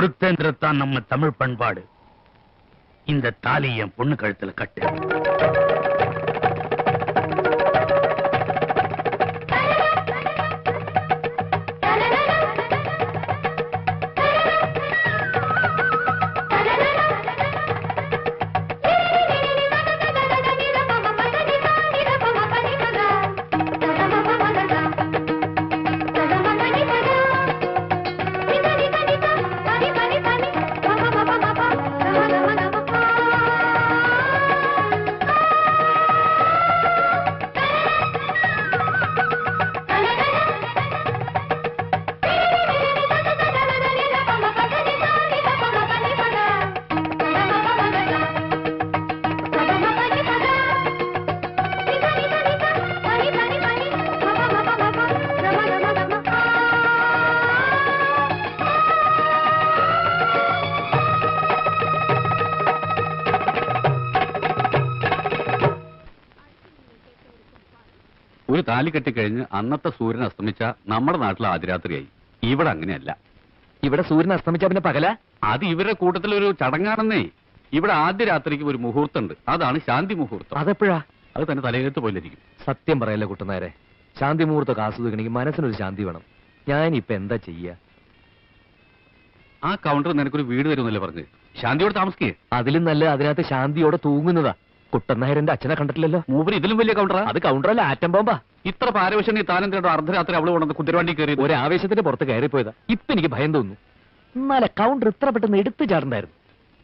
பொறுத்தேன்றத்தான் நம்ம தமிழ் பண்பாடு. இந்த தாலி என் பொண்ணு கழுத்துல கட்டு. താലി കെട്ടിക്കഴിഞ്ഞ് അന്നത്തെ സൂര്യൻ അസ്തമിച്ച നമ്മുടെ നാട്ടിൽ ആദ്യരാത്രിയായി ഇവിടെ അങ്ങനെയല്ല. ഇവിടെ സൂര്യൻ അസ്തമിച്ച പിന്നെ പകല? അത് ഇവരുടെ കൂട്ടത്തിൽ ഒരു ചടങ്ങാണെന്നേ. ഇവിടെ ആദ്യ രാത്രിക്ക് ഒരു മുഹൂർത്തമുണ്ട്. അതാണ് ശാന്തി മുഹൂർത്തം. അതെപ്പോഴാ? അത് തന്നെ തലയെഴുത്ത് പോലിരിക്കും സത്യം പറയല്ലേ കുട്ടനാരെ? ശാന്തി മുഹൂർത്തമൊക്കെ ആസ്വദിക്കണമെങ്കിൽ മനസ്സിനൊരു ശാന്തി വേണം. ഞാൻ ഇപ്പൊ എന്താ ചെയ്യ? ആ കൗണ്ടർ നിനക്കൊരു വീട് തരുമെന്നല്ലേ പറഞ്ഞ്? ശാന്തിയോട് താമസിക്കേ. അതിലും നല്ല അതിനകത്ത് ശാന്തിയോടെ തൂങ്ങുന്നതാ. കുട്ടനായരന്റെ അച്ഛനെ കണ്ടിട്ടില്ലല്ലോ? മൂവർ ഇതിലും വലിയ കൗണ്ടറാ അത് കൗണ്ടറല്ല ആറ്റം ബോംബാ. ഇത്ര പാരവശ്യം താനെന്തിനോ അർദ്ധരാത്രി അവൾ കൊണ്ടു കുതിരവണ്ടി കയറി ഒരു ആവേശത്തിന്റെ പുറത്ത് കയറിപ്പോയതാ. ഇപ്പൊ എനിക്ക് ഭയം തോന്നുന്നു. എന്നാലെ കൗണ്ടർ ഇത്ര പെട്ടെന്ന് എടുത്തു ചാടണ്ടായിരുന്നു.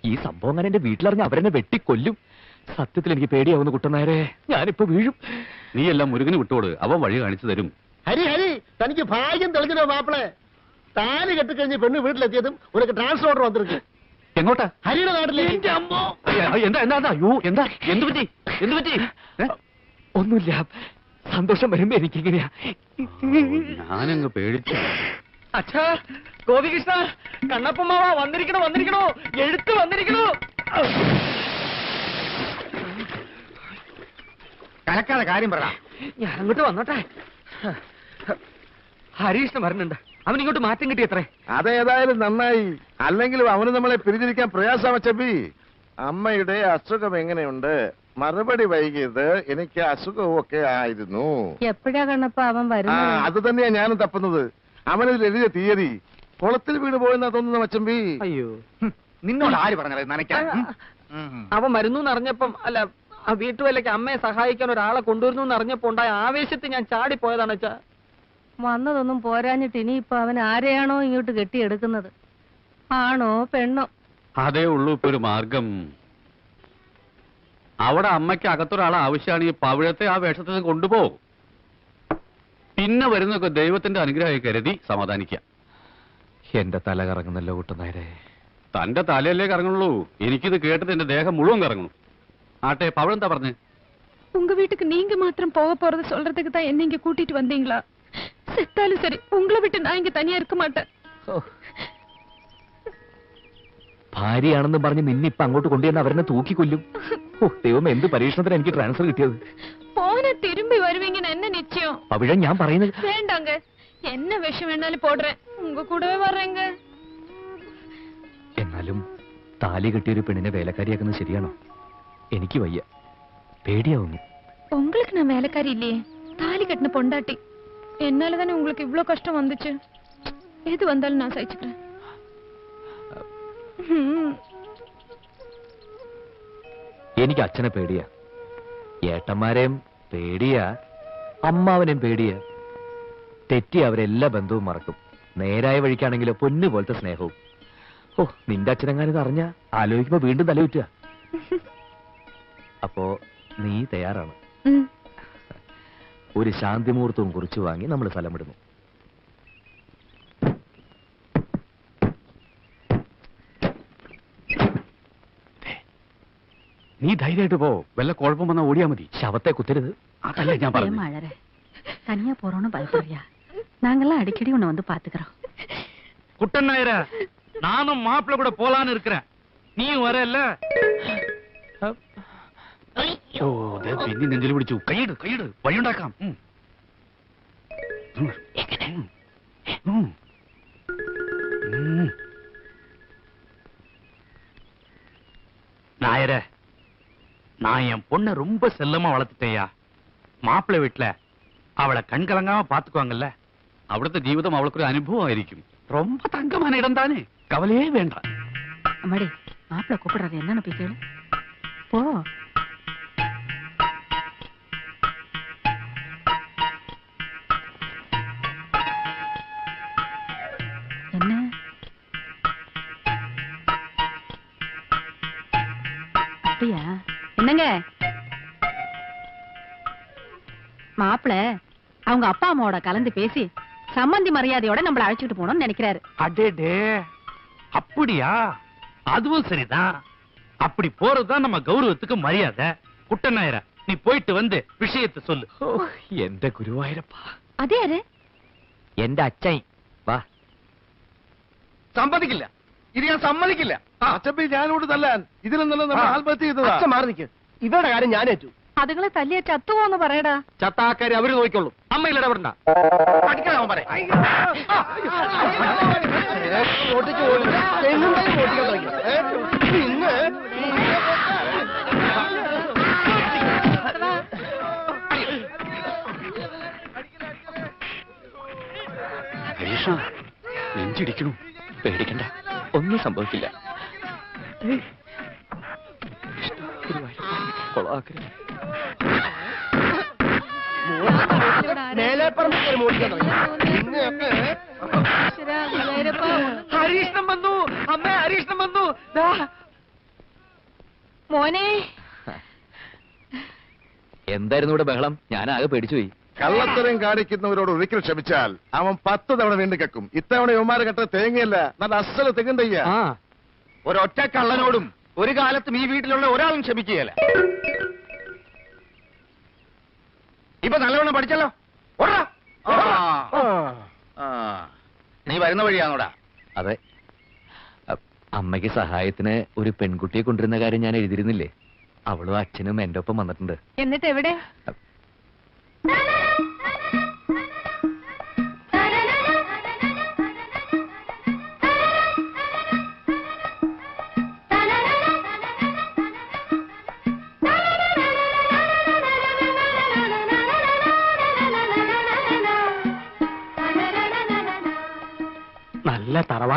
ഈ സംഭവം ഞാൻ എന്റെ വീട്ടിലറിഞ്ഞ് അവരെന്നെ വെട്ടിക്കൊല്ലും സത്യത്തിൽ എനിക്ക് പേടിയാവുന്നു കുട്ടനായരെ. ഞാനിപ്പോ വീഴും. നീ എല്ലാം മുരുകന് വിട്ടോട് അവൻ വഴി കാണിച്ചു തരും. ഹരി ഹരി തനിക്ക് ഭാഗ്യം തെളിഞ്ഞോ മാപ്പിളെ? താലി കെട്ടിക്കഴിഞ്ഞ് പെണ്ണ് വീട്ടിലെത്തിയതും ഉനക്ക് ട്രാൻസ്ഫോർഡർ വന്നിരിക്കും. എങ്ങോട്ടാ? ഹരിയുടെ നാട്ടിലേക്ക്. എന്താ എന്താ എന്താ? അയ്യോ എന്താ? എന്ത് പറ്റി? എന്ത് പറ്റി? ഒന്നുമില്ല. സന്തോഷം വരുമ്പോ എനിക്കിങ്ങനെയാ. ഞാനങ്ങ് പേടിച്ചു. അച്ഛാ ഗോപികൃഷ്ണ കണ്ണപ്പമ്മാവ വന്നിരിക്കണോ വന്നിരിക്കണോ? എഴുത്ത് വന്നിരിക്കണോ? കലക്കാതെ കാര്യം പറ. ഞാൻ അങ്ങോട്ട് വന്നോട്ടെ ഹരീഷ്ണ വരുന്നുണ്ട്. അവൻ ഇങ്ങോട്ട് മാറ്റം കിട്ടിയത്രേ. അതേതായാലും നന്നായി. അല്ലെങ്കിലും അവന് നമ്മളെ പിരിഞ്ഞിരിക്കാൻ പ്രയാസമാ ചെബി അമ്മയുടെ അസുഖം എങ്ങനെയുണ്ട്? മറുപടി വൈകിയത് എനിക്ക് അസുഖമൊക്കെ ആയിരുന്നു. എപ്പോഴാ കണ്ടപ്പോ അവൻ ആ വരുന്നത്? അത് തന്നെയാ ഞാനും തപ്പുന്നത്. അവനിൽ എഴുതിയ തീയതി. കുളത്തിൽ വീണ് പോയെന്നാ തോന്നുന്നു മച്ചമ്പി അയ്യോ നിന്നോട് ആര് പറഞ്ഞത് നനയ്ക്കാൻ? അവൻ വരുന്നു എന്നറിഞ്ഞപ്പം അല്ല ആ വീട്ടുവേലയ്ക്ക് അമ്മയെ സഹായിക്കാൻ ഒരാളെ കൊണ്ടുവരുന്നു എന്നറിഞ്ഞപ്പോ ഉണ്ടായ ആവേശത്തിൽ ഞാൻ ചാടിപ്പോയതാണ് അച്ഛാ. വന്നതൊന്നും പോരാഞ്ഞിട്ട് ഇനിയിപ്പൊ അവൻ ആരെയാണോ ഇങ്ങോട്ട് കെട്ടിയെടുക്കുന്നത് ആണോ പെണ്ണോ അതേ ഉള്ളൂ ഇപ്പൊ ഒരു മാർഗം അവിടെ അമ്മയ്ക്ക് അകത്തൊരാളെ ആവശ്യമാണ് ഈ പവിഴത്തെ ആ വേഷത്തിൽ നിന്ന് കൊണ്ടുപോകും പിന്നെ വരുന്നൊക്കെ ദൈവത്തിന്റെ അനുഗ്രഹമായി കരുതി സമാധാനിക്കാം എന്റെ തല കറങ്ങുന്നല്ലോ കുട്ടുന്നേരെ തന്റെ തലയല്ലേ കറങ്ങുള്ളൂ എനിക്കിത് കേട്ടിട്ട് എന്റെ ദേഹം മുഴുവൻ കറങ്ങുന്നു ആട്ടെ പവിഴം എന്താ പറഞ്ഞ് உங்க வீட்டுக்கு நீங்க மாத்திரம் போக போறது சொல்றதுக்கு தான் என்ன இங்க கூட்டிட்டு வந்தீங்களா செத்தாலும் சரி உங்களை விட்டு நான் இங்க தனியா இருக்க மாட்டேன் ഭാര്യയാണെന്ന് പറഞ്ഞ് നിന്നിപ്പൊ അങ്ങോട്ട് കൊണ്ടുവന്ന് അവരെന്നെ തൂക്കിക്കൊല്ലും ഓ ദൈവം എന്ത് പരീക്ഷണത്തിന് എനിക്ക് ട്രാൻസ്ഫർ കിട്ടിയത് போன திரும்பி வருவீங்கன்னு என்ன நிச்சயம் പവിഴം ഞാൻ പറയുന്നത് வேண்டாங்க என்ன விஷம் வேணாலும் போடுறேன் உங்க கூடவே வர்றேங்க എന്നാലും താലി കെട്ടിയൊരു പെണ്ണിനെ വേലക്കാരിയാക്കുന്നത് ശരിയാണോ എനിക്ക് വയ്യ പേടിയാവുന്നു உங்களுக்கு நான் வேலைக்காரி இல்லையே தாலி கட்டின பொண்டாட்டி என்னால தானே உங்களுக்கு இவ்ளோ கஷ்டம் வந்துச்சு எது வந்தாலும் நான் சகிச்சுக்கிறேன் ம். എനിക്ക് അച്ഛനെ പേടിയാ ഏട്ടന്മാരെയും പേടിയാ അമ്മാവനെയും പേടിയാ തെറ്റി അവരെല്ലാ ബന്ധവും മറക്കും നേരായ വഴിക്കാണെങ്കിലോ പൊന്നു പോലത്തെ സ്നേഹവും ഓ നിന്റെ അച്ഛനെങ്ങാനിത് അറിഞ്ഞ ആലോചിക്കുമ്പോ വീണ്ടും തലയുറ്റുക അപ്പോ നീ തയ്യാറാണ് ம். ഒരു ശാന്തി മുഹൂർത്തവും കുറിച്ച് വാങ്ങി നമ്മൾ സ്ഥലം വിടുന്നു നീ ധൈര്യമായിട്ട് പോ വല്ല കുഴപ്പം വന്നാൽ ഓടിയാ മതി ശവത്തെ കുത്തരുത് അതല്ല ഞാൻ പറഞ്ഞു மழற தனியா போறோம்னு பயப்படுறியா நாங்கெல்லாம் அடிக்கடி உன்னை வந்து பாத்துக்கிறோம் குட்டன் நாயர நானும் மாப்பிள்ள கூட போலான்னு இருக்கிறேன் நீயும் வரல ഇത് പിന്നെ നെഞ്ചിൽ പിടിച്ചു കൈയിട് കൈയിട് நாயர நான் என் பொண்ணை ரொம்ப செல்லமா வளர்த்துட்டேயா மாப்பிள்ளை வீட்டுல அவளை கண்கலங்காம பாத்துக்குவாங்கல்ல അവിടുത്തെ ജീവിതം അവൾക്കൊരു അനുഭവമായിരിക്കും ரொம்ப தங்கமான இடம் தானே. கவலையே வேண்டாம். அம்மாடி மாப்பிள்ள கூப்பிடுறாரு. என்னன்னு போய் கேளு. போ. மாப்பிள அவங்க அப்பா அம்மாவோட கலந்து பேசி சம்மந்தி மரியாதையோட நம்மள அழைச்சிட்டு போகணும்னு நினைக்கிறாரு அடேடே அப்படியா அதுவும் சரிதான் அப்படி போறதுதான் நம்ம கௌரவத்துக்கு மரியாதை குட்டநாயர நீ போயிட்டு வந்து விஷயத்தை சொல்லு ഓ, എന്റെ ഗുരുവായൂരപ്പ அதே யாரு എന്റെ അച്ഛൻ വാ സമ്മതിക്കില്ല ഇത് ഞാൻ സമ്മതിക്കില്ല അച്ചപ്പി ഞാനോട് തല്ലാൻ ഇതിലും നല്ല നമ്മൾ ആത്മഹത്യ ചെയ്തതാ അച്ഛൻ മാറി നിൽക്ക് ഇവരുടെ കാര്യം ഞാൻ ഏറ്റു അതുങ്ങളെ തല്ലിയ ചത്തുപോന്ന് പറയടാ. ചത്താക്കാര് അവർ നോക്കിക്കോളൂ. അമ്മയിൽ ഇടപെടണ്ട. ഹരീഷ നെഞ്ചിടിക്കണു. പേടിക്കണ്ട. ഒന്നും സംഭവിക്കില്ല. കൊളാക്കരുത്. ഹരീഷ്ണം വന്നു. അമ്മ ഹരീഷ്ണം വന്നു. മോനെ. എന്തായിരുന്നു ഇവിടെ ബഹളം? ഞാൻ ഞാനാകെ പേടിച്ചുപോയി. കള്ളത്തരം കാണിക്കുന്നവരോട് ഒരിക്കൽ ക്ഷമിച്ചാൽ അവൻ പത്ത് തവണ വീണ്ടും കെക്കും ഇത്തവണ യുവമാരെ കെട്ട തേങ്ങയല്ല. നല്ല അസല തെങ്ങും തയ്യ. ഒരൊറ്റ കള്ളനോടും ഒരു കാലത്തും ഈ വീട്ടിലുള്ള ഒരാളും ക്ഷമിക്കുകയല്ല. ഇപ്പൊ നല്ലവണ്ണം പഠിച്ചല്ലോ. ഓടാ. നീ വരുന്ന വഴിയാണോടാ അതെ. അമ്മയ്ക്ക് സഹായത്തിന് ഒരു പെൺകുട്ടിയെ കൊണ്ടിരുന്ന കാര്യം ഞാൻ എഴുതിയിരുന്നില്ലേ? അവളും അച്ഛനും എന്റെ ഒപ്പം വന്നിട്ടുണ്ട്. എന്നിട്ട് എവിടെ?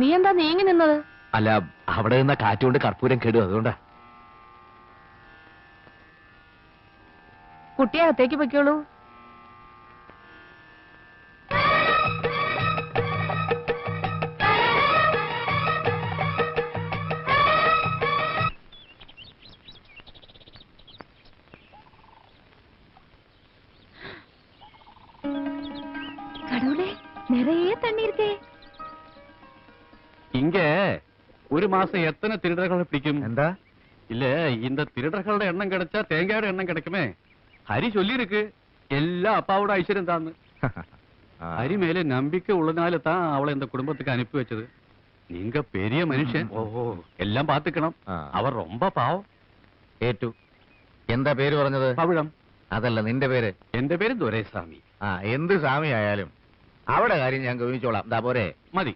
നീ എന്താ നീങ്ങി നിന്നത് അല്ല അവിടെ നിന്ന കാറ്റുകൊണ്ട് കർപ്പൂരം കേടും അതുകൊണ്ടാ കുട്ടിയെ അകത്തേക്ക് പൊയ്ക്കോളൂ கடவுளே நிறைய தண்ணி இருக்கே ഇങ്ങേ ഒരു മാസം എത്ര തിരുടകളെ പിടിക്കും? എന്താ? ഇല്ല ഇന്റെ തിരുടകളുടെ എണ്ണം കിടച്ചാ തേങ്ങയുടെ എണ്ണം കിടക്കുമേ. ഹരി ചൊല്ലിരിക്ക് എല്ലാ അപ്പാവുടെ ഐശ്വര്യം താന്ന്. ഹരി മേലെ നമ്പിക്ക ഉള്ളതിനാല് താ അവളെ എന്റെ കുടുംബത്തിക്ക് അനുപ്പി വെച്ചത്. നിങ്ങ പെരിയ മനുഷ്യൻ. ഓഹോ. എല്ലാം പാത്തിക്കണം. അവർ ரொம்ப പാവം. ഏറ്റു എന്താ പേര് പറഞ്ഞു പവിഴം. അതല്ല നിന്റെ പേര്? എന്റെ പേര് ദുരൈസ്വാമി. ആ എന്ത് സ്വാമി ആയാലും അവിടെ കാര്യം ഞാൻ ഗവിച്ചോളാം പോരെ. മതി.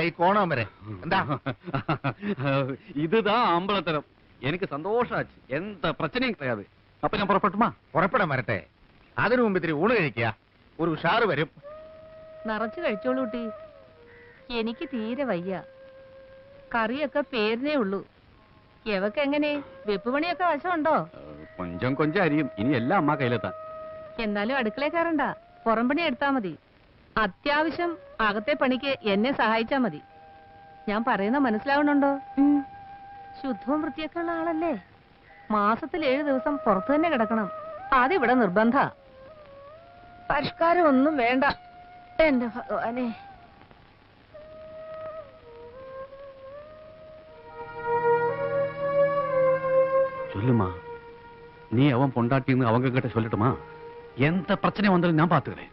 ഈ കോണം വരെ എന്താ இதுதான் அம்பலத்தனம் எனக்கு சந்தோஷாச்சு எந்த பிரச்சனையும் கிடையாது அப்ப நான் புறப்பட்டுமா പുറപ്പെടാൻ വരട്ടെ അതിനു മുമ്പ് ഇത്തിരി ഊണ് കഴിക്കുക ഒരു ഉഷാറ് വരും നിറച്ചു കഴിച്ചോളൂ കുട്ടി എനിക്ക് തീരെ വയ്യ കറിയൊക്കെ പേരിനേ ഉള്ളൂ എവക്ക് എങ്ങനെ വെപ്പ് പണിയൊക്കെ വശമുണ്ടോ കൊഞ്ചം കൊഞ്ചം അരിയും ഇനി എല്ലാം അമ്മ കയ്യിലെത്താൻ എന്നാലും അടുക്കളയിൽ കയറണ്ട പുറം പണി എടുത്താ മതി അത്യാവശ്യം അകത്തെ പണിക്ക് എന്നെ സഹായിച്ചാ മതി ഞാൻ പറയുന്ന മനസ്സിലാവണുണ്ടോ ശുദ്ധവും വൃത്തിയൊക്കെ ഉള്ള ആളല്ലേ മാസത്തിൽ ഏഴു ദിവസം പുറത്തു തന്നെ കിടക്കണം അതിവിടെ നിർബന്ധ പരിഷ്കാരം ഒന്നും വേണ്ട എന്റെ ഭഗവാനെ சொல்லுமா நீ அவன் பொண்டாட்டின்னு அவங்க கிட்ட சொல்லட்டுமா எந்த பிரச்சனை வந்தாலும் நான் பாத்துக்கிறேன்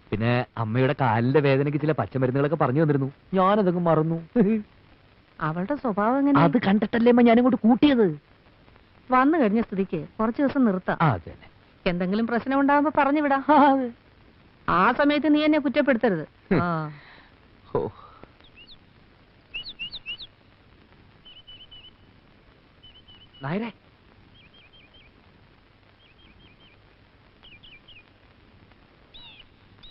പിന്നെ അമ്മയുടെ കാലിന്റെ വേദനയ്ക്ക് ചില പച്ചമരുന്നുകളൊക്കെ പറഞ്ഞു തന്നിരുന്നു. ഞാനതങ്ങ് മറന്നു. അവളുടെ സ്വഭാവം എങ്ങനെ? അത് കണ്ടിട്ടല്ലേ അമ്മ ഞാനിങ്ങോട്ട് കൂട്ടിയത്? വന്നു കഴിഞ്ഞ സ്ഥിതിക്ക് കുറച്ച് ദിവസം നിർത്താം. എന്തെങ്കിലും പ്രശ്നം ഉണ്ടാകുമ്പോ പറഞ്ഞു വിടാം ആ സമയത്ത് നീ എന്നെ കുറ്റപ്പെടുത്തരുത്. നായരെ.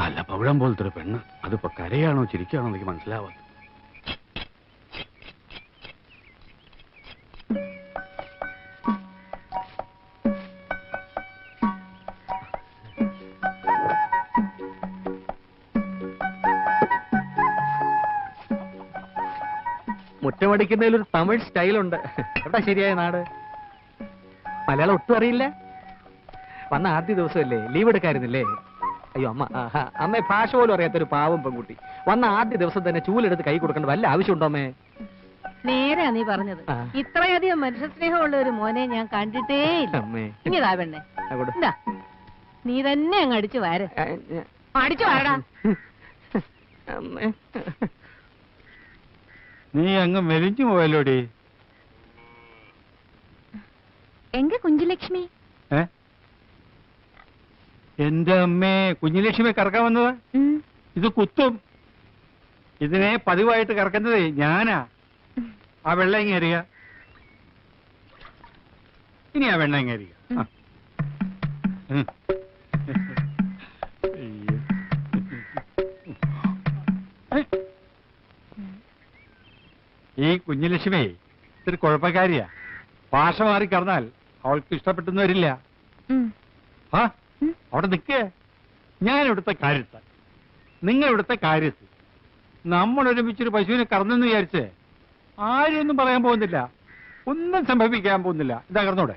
നല്ല പവിഴം പോലത്തെ ഒരു പെണ്ണ്. അതിപ്പോ കരയാണോ ചിരിക്കുകയാണോ എനിക്ക് മനസ്സിലാവാ മുറ്റമടിക്കുന്നതിൽ ഒരു തമിഴ് സ്റ്റൈലുണ്ട്. എവിടെ ശരിയായ നാട്? മലയാളം ഒട്ടും അറിയില്ല. വന്ന ആദ്യ ദിവസമല്ലേ? ലീവ് എടുക്കായിരുന്നില്ലേ? അയ്യോ അമ്മ അമ്മ ഭാഷ പോലും അറിയാത്തൊരു പാവം പെൺകുട്ടി. വന്ന ആദ്യ ദിവസം തന്നെ ചൂലെടുത്ത് കൈ കൊടുക്കേണ്ട വല്ല ആവശ്യമുണ്ടോ അമ്മേ? നേരെ നീ പറഞ്ഞത്. ഇത്രയധികം മനുഷ്യസ്നേഹമുള്ള ഒരു മോനെ ഞാൻ കണ്ടിട്ടേ ഇനിതാ പെണ്ണെ. എന്താ നീ തന്നെ അങ്ങ് അടിച്ചു വാര. അടിച്ചു വാരടാ. അമ്മേ. നീ അങ്ങ് മെലിഞ്ഞു പോയല്ലോടി? എങ്ക കുഞ്ചുലക്ഷ്മി? ഏ? എന്റെ അമ്മേ കുഞ്ഞുലക്ഷ്മി കറക്കാൻ വന്നതാ? ഇത് കുത്തും. ഇതിനെ പതിവായിട്ട് കറക്കുന്നതേ ഞാനാ. ആ വെള്ളം ഇങ്ങ് അറിയ ഇനി ആ വെള്ളം ഇങ്ങ് അറിയ. ഈ കുഞ്ഞുലക്ഷ്മി ഇത്തിരി കുഴപ്പക്കാരിയാ. ഭാഷ മാറി കറന്നാൽ അവൾക്ക് ഇഷ്ടപ്പെട്ടെന്ന് വരില്ല. ആ? അവിടെ നിൽക്കേ. ഞാൻ ഇവിടുത്തെ കാര്യത്ത് നിങ്ങൾ ഇവിടുത്തെ കാര്യത്ത് നമ്മൾ ഒരുമിച്ചൊരു പശുവിനെ കറന്നെന്ന് വിചാരിച്ച് ആരും ഒന്നും പറയാൻ പോകുന്നില്ല. ഒന്നും സംഭവിക്കാൻ പോകുന്നില്ല. ഇതാ കറന്നൂടെ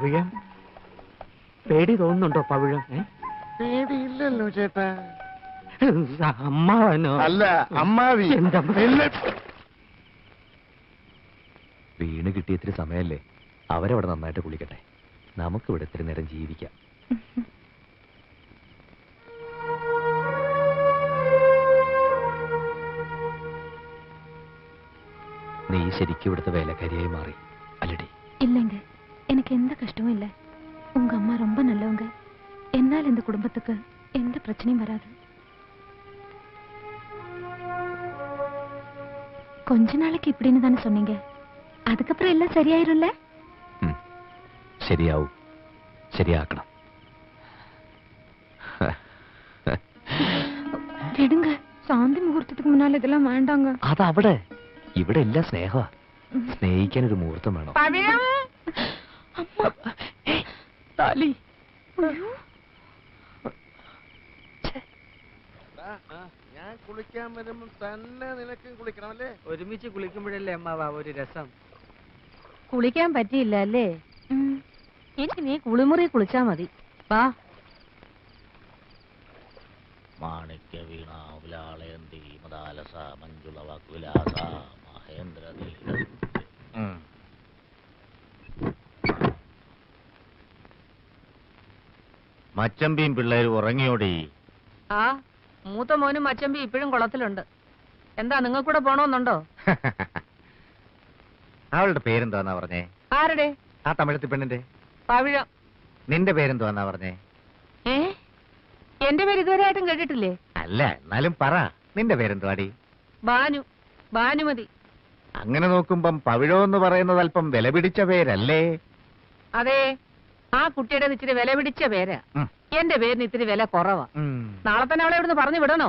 പവിഴം പേടി തോന്നുന്നുണ്ടോ പവിഴം പേടിയില്ലല്ലോ ചേട്ടാ. അമ്മാവനോ? അല്ല അമ്മാവി. വീണ് കിട്ടിയ ഇത്തിരി സമയല്ലേ അവരവിടെ നന്നായിട്ട് കുളിക്കട്ടെ. നമുക്കിവിടെ ഇത്തിരി നേരം ജീവിക്കാം. നീ ശരിക്കും ഇവിടുത്തെ വേലക്കാരിയായി മാറി. അല്ലടി. ഇല്ലെങ്കിൽ எந்த கஷ்டமும் இல்லை உங்க அம்மா ரொம்ப நல்லவங்க என்னால் இந்த குடும்பத்துக்கு எந்த பிரச்சனையும் வராது கொஞ்ச நாளைக்கு இப்படின்னு தானே சொன்னீங்க அதுக்கப்புறம் எல்லாம் சரியாயிரும்ல ഉം. ശരിയാവും ശരിയാക്കണം விடுங்க சாந்தி முகூர்த்தத்துக்கு முன்னால இதெல்லாம் வேண்டாங்க അതവിടെ ഇവിടെ എല്ലാം സ്നേഹമാ സ്നേഹിക്കാൻ ഒരു മുഹൂർത്തം വേണം പവിഴം அம்மா ஏய், താലി ഞാൻ കുളിക്കാൻ വരുമ്പോ തന്നെ നിനക്കും കുളിക്കണം അല്ലേ? ഒരുമിച്ച് കുളിക്കുമ്പോഴല്ലേ അമ്മാവാ ഒരു രസം. കുളിക്കാൻ പറ്റിയില്ല അല്ലേ? എനിക്ക് നീ കുളിമുറി കുളിച്ചാ മതി. വാ. മാണിക്യ വീണ ഉലാളയന്തി മദാലസ മഞ്ജുള വാക്കുലാസ മഹേന്ദ്ര മച്ചമ്പിയും പിള്ളേരും ഉറങ്ങിയോടി. ആ മൂത്ത മോനും മച്ചമ്പി ഇപ്പോഴും കുളത്തിലുണ്ട്. എന്താ നിങ്ങൾ കൂടെ പോണോന്നുണ്ടോ? അവളുടെ പേരെന്താന്നാ പറഞ്ഞേ? ആരുടെ? ആ തമിഴത്തി പെണ്ണിന്റെ. പവിഴം. നിന്റെ പേരെന്തുവാന്നാ പറഞ്ഞേ? ഏ? എന്റെ പേര് ഇതുവരെ ആയിട്ടും കേട്ടിട്ടില്ലേ? അല്ല എന്നാലും പറ. നിന്റെ പേരെന്തുവാടി? ബാനു ബാനുമതി. അങ്ങനെ നോക്കുമ്പം പവിഴോ എന്ന് പറയുന്നത് അല്പം വില പിടിച്ച പേരല്ലേ? അതെ ആ കുട്ടിയുടെ ഇച്ചിരി വില പിടിച്ച പേരാ. എന്റെ പേരിന് ഇത്തിരി വില കുറവാ നാളെ തന്നെ അവളെ ഇവിടുന്ന് പറഞ്ഞു വിടണോ.